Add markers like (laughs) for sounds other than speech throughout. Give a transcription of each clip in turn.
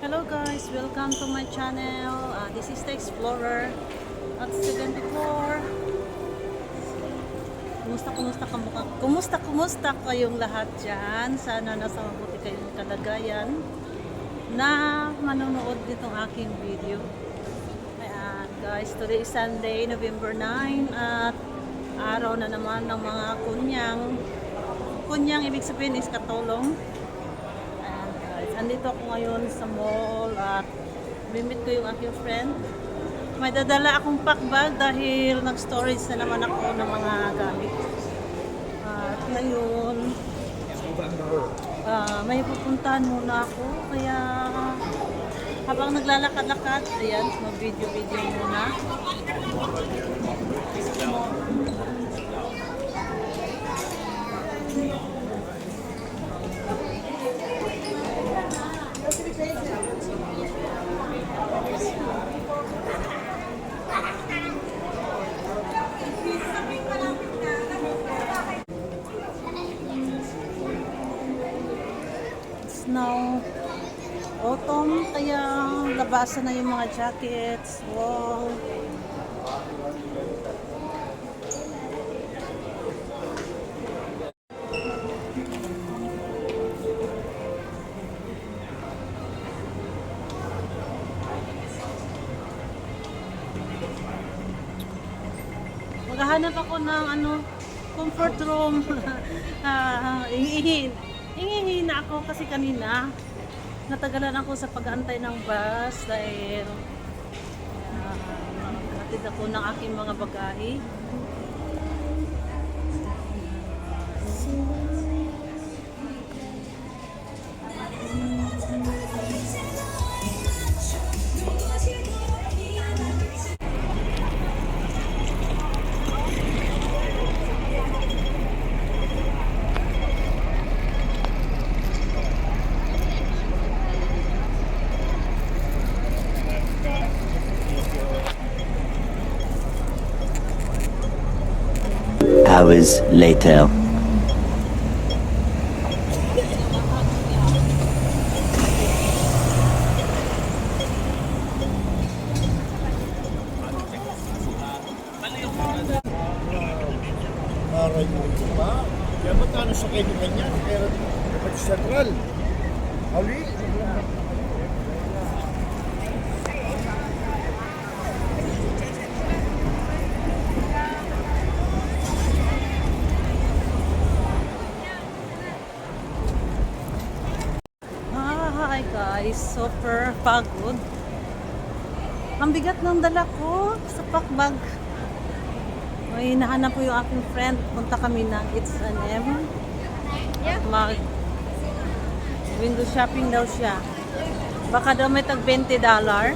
Hello guys, welcome to my channel. Uh, this is the Explorer at 74. Kumusta, kumusta, kumusta, kumusta, kumusta kayong lahat dyan? Sana nasa mabuti kayong kalagayan na manonood nitong aking video. Ayan guys, today is Sunday, November 9 at araw na naman ng mga kunyang. Kunyang ibig sabihin is katulong. Andito ako ngayon sa mall at mimit ko yung aking friend. May dadala akong pack bag dahil nag-storage na naman ako ng mga gamit. At ngayon, ah, may pupuntahan muna ako. Kaya habang naglalakad-lakad, ayan, mag-video-video muna. It's now autumn, kaya labasan na yung mga jackets. Wow. Maghahanap ako ng ano, comfort room. (laughs) Ah, Ihihin. Ihihin na ako kasi kanina natagalan ako sa pag-aantay ng bus dahil uh, hatid ako ng aking mga bagahe. Hours later. Super pagod. Ang bigat ng dala ko sa packbag. May hinahanap ko yung aking friend. Punta kami ng It's an M. Mag window shopping daw siya. Baka daw may tag 20 dollar.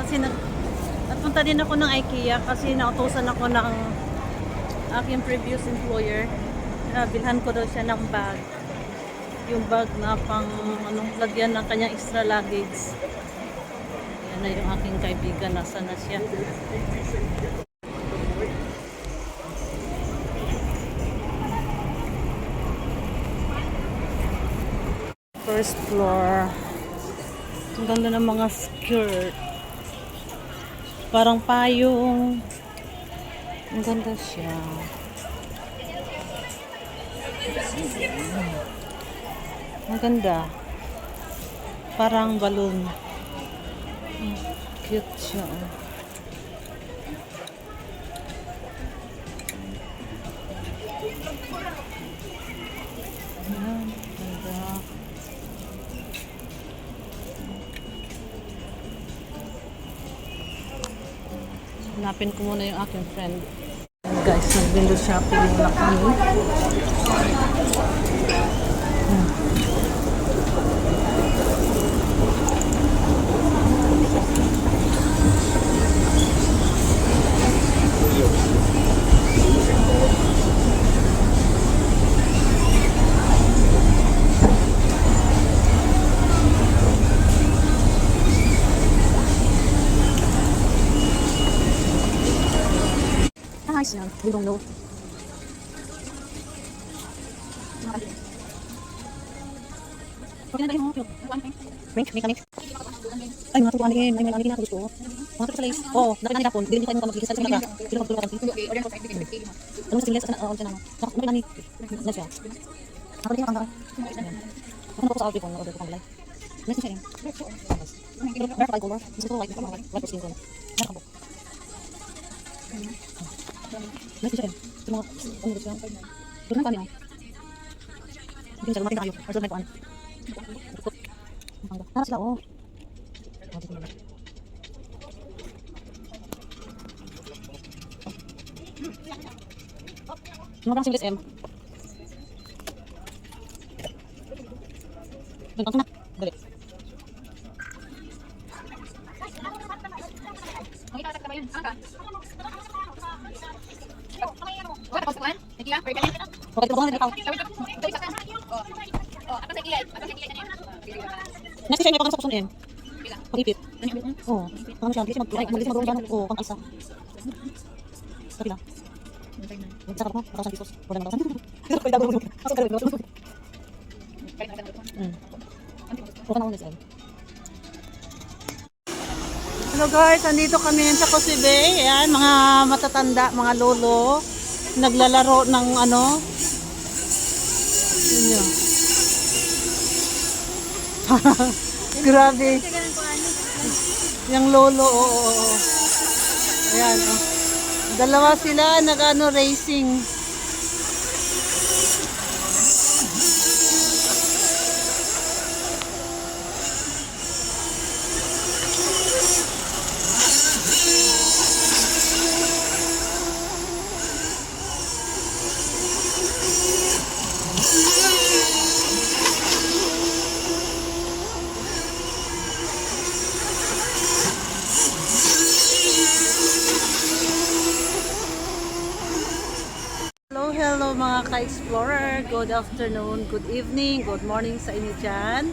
Kasi nag at punta din ako ng IKEA kasi nautosan ako ng aking previous employer. Uh, bilhan ko daw siya ng bag yung bag na pang anong lagyan ng kanyang extra luggage. Yan na yung aking kaibigan. Nasa na siya? First floor. Ang ganda ng mga skirt. Parang payong. Ang ganda siya. Ang ganda. Parang balloon. Mm, Cute siya. oh. Ayan, ganda. Hanapin ko muna yung aking friend. Guys, nag-window shopping muna kami. Na drink kami. Ay, mga turuan din. Ay, mga na gusto. Mga turuan sa lace. Oo, dati na nilapon. Hindi tayo makamaglilis sa mga. Sino magtulong ka? Ano sa? Oo, dyan ako. Saka, may nani. Na siya. Ako din ang na po sa outfit ko. Na-order ko pang live. Nice siya. Meron pa color. Gusto ko white. Meron white. White skin ko. Meron po. Nice siya mga, ano gusto yan? Doon na kami oh. Hindi siya, lumating na kayo. Or doon na ano. Tara sila, oh. Oh, dito na. Sumabrang singles M. Bintang na. Dali. Bakit ba ikaw? Next siya may pakan sa kusun M. Pag-ipit. Oo. Ano siya? Hindi siya mag- ay, mag- mag- mag- Oo, pang isa. Sa pila. Sa kapag mo, matasan pisos. Wala na matasan. Kaya daw mo. Asa ka rin. Hmm. Bukan ako nag Hello guys, andito kami sa Cosi Bay. Ayan, mga matatanda, mga lolo. Naglalaro ng ano. Yun yun. Grabe. Yung lolo, oo, oo, oo. Ayan, oh. Dalawa sila nag-ano racing. Good afternoon, good evening, good morning sa inyo dyan.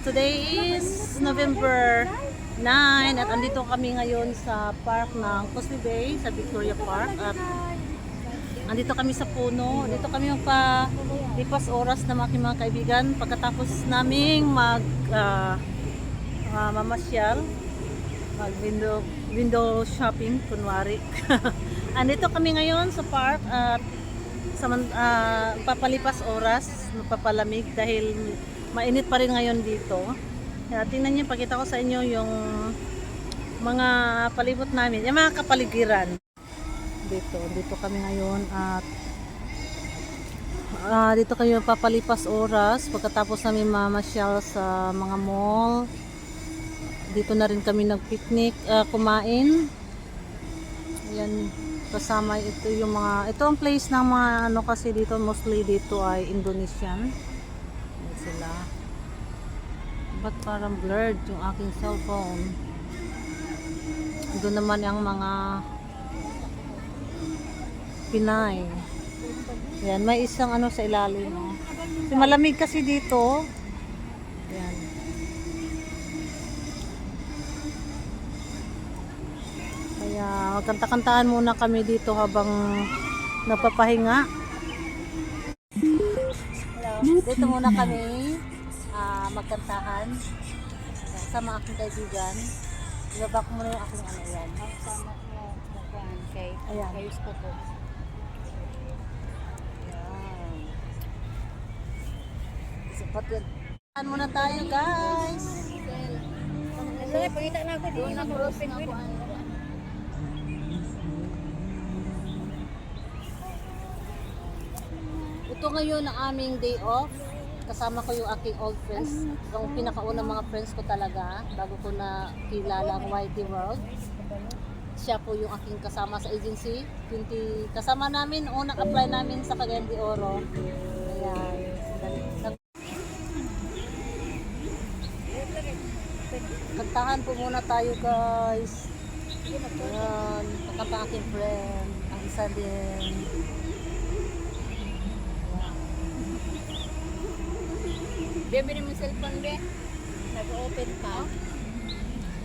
Today is November 9 at andito kami ngayon sa park ng Cosby Bay, sa Victoria Park. At andito kami sa puno. Dito kami magpa-lipas oras na aking mga kaibigan pagkatapos naming mag ah, ah, mamasyal mag window window shopping kunwari. (laughs) Andito kami ngayon sa park at sa uh, papalipas oras, mapapalamig dahil mainit pa rin ngayon dito. Kaya tingnan niyo, pakita ko sa inyo yung mga palibot namin, yung mga kapaligiran. Dito, dito kami ngayon at ah, dito kami papalipas oras pagkatapos namin mamasyal sa mga mall. Dito na rin kami nag-picnic, ah, kumain. Ayan, kasama ito yung mga, ito ang place ng mga ano kasi dito, mostly dito ay Indonesian. Ayan sila. Ba't parang blurred yung aking cellphone? Doon naman ang mga Pinay. Ayan, may isang ano sa ilalim. Oh. Kasi malamig kasi dito. Kaya magkanta-kantahan muna kami dito habang napapahinga. Hello. Dito muna kami ah, magkantahan sa mga aking kaibigan. Ibaba ko muna yung aking ano yan. Sama ko na kay Ayan. Ayos ko po. Ayan. Sapat yan. Kantahan muna tayo guys. Kasi pagkita na ako di na ko Ito ngayon ang aming day off. Kasama ko yung aking old friends. Yung pinakaunang mga friends ko talaga bago ko na kilala ang YT World. Siya po yung aking kasama sa agency. 20, kasama namin, unang apply namin sa Cagayan de Oro. Ayan. Kantahan po muna tayo guys. Ayan. Kakanta aking friend. Ang isa din. Bebe ni mo cellphone be. Nag-open ka.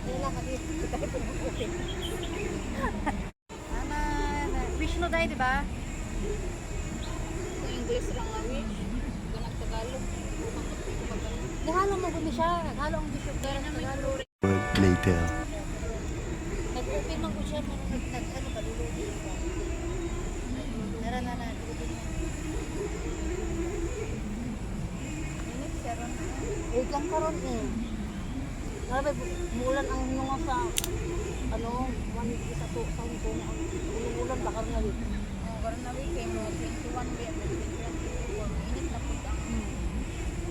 Wala ka dito. Tayo open. Ana, wish no dai, di ba? Kung English lang ang wish. Kung Tagalog. Nahalo mo gumi siya. Nahalo ang bisyo. Pero Tagalog. later. later. Nag-open man ko siya, pero nag, nag, ano ba, lulubi ko. Nara na na, lulubi na. Ron. Wait lang karon eh. Grabe, mulan ang nunga sa ano, one isa to sa hong kong ang ulan bakar nga rin. Oh, karon na weekend mo, 21 day, 24. Init na po ang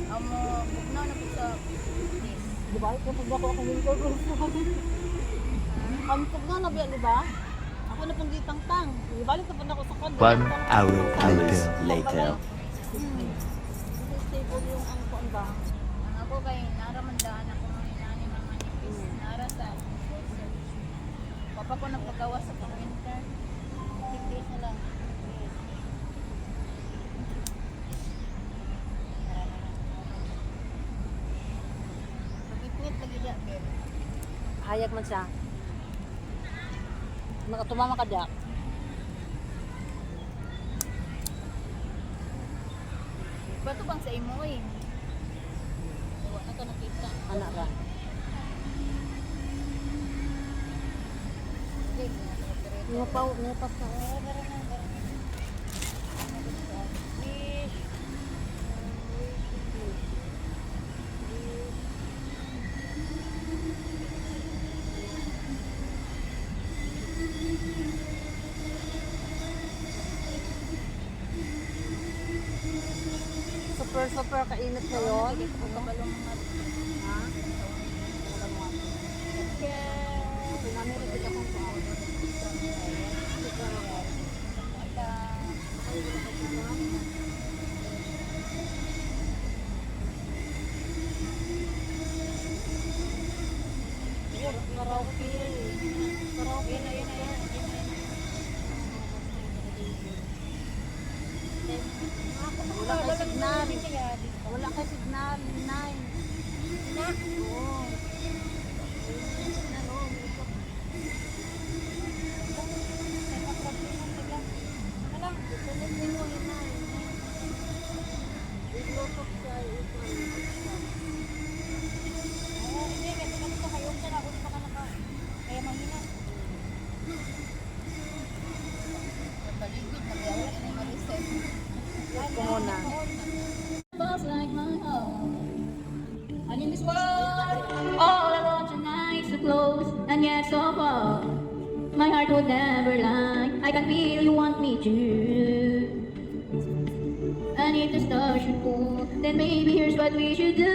Amo, bugnaw na po sa this. Di ba? Kaya pag ako akong winter sa akin. Ang tugna na biya, di ba? Ako na pang gitang-tang. Di balik na pa ako sa kondo. One hour later. later. Kasi stable yung ang ba? Ang ako kay naramandaan ako ng inani mga manipis. Nara sa Papa ko nagpagawa sa pang-winter. 50 days na lang. Pagipit lagi diya, babe. Hayag man siya. Nakatumama ka diya. Bato bang sa imo eh? Wala na ka nakita. Anak ra. Okay, nakapirito. Nga pa, nga pa sa. Fish. Super, super kainit ngayon. Ang kabalong mga Ha? Pinami rin kita kung saan. Karaoke. Karaoke na yun. Wala kay signal. Wala kay signal. Nine. Na. Oo. Yet so far. My heart would never lie. I can feel you want me to. And if the stars should fall, then maybe here's what we should do.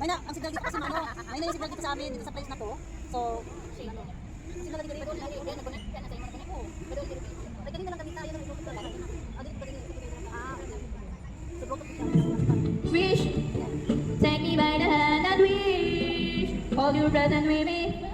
May na, ang signal dito kasi ano, may na yung signal dito sa amin, dito sa place na to. So, ano, signal dito dito. Ay, hold your breath and with me.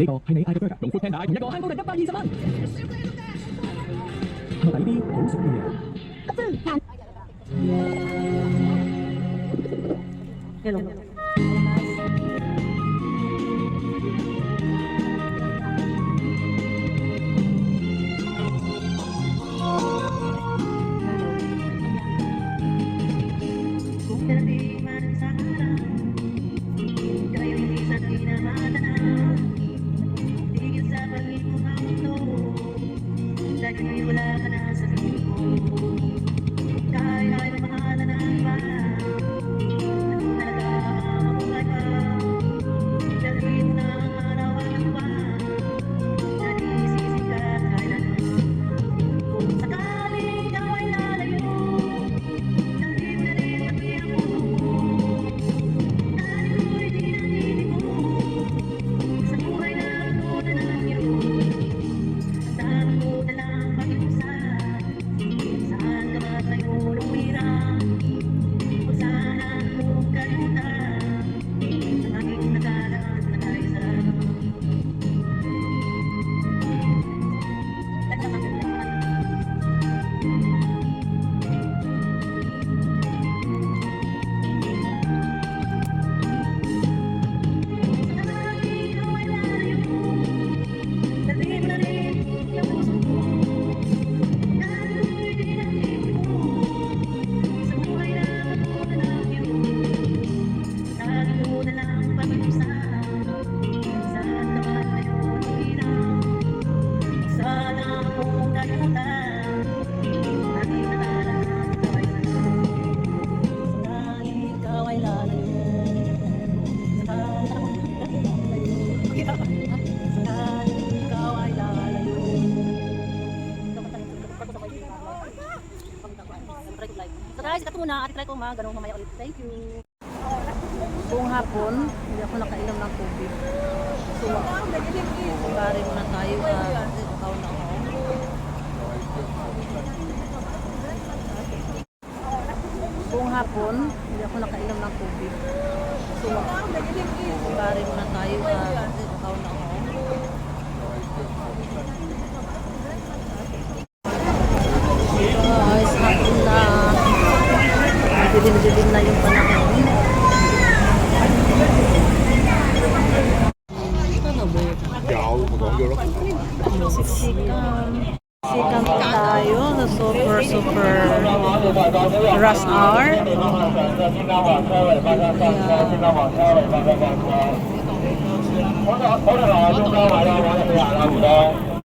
呢个系你嗌嘅 burger，用 Food Panda 同一个香港人一百二十蚊。后底啲好食嘅嘢。 Try, sikat muna. Ate, try ko ma. Ganun mamaya ulit. Thank you. Buong hapon, hindi ako nakainom ng tubig. So, bari muna tayo. Uh, ikaw na ako. Buong hapon, hindi ako nakainom ng tubig. So, bari muna tayo. Uh, ikaw na ako. Guys, hapon na. Dilim-dilim na yung panahon. Siksikan. Siksikan pa tayo sa super super rush hour. Ayan.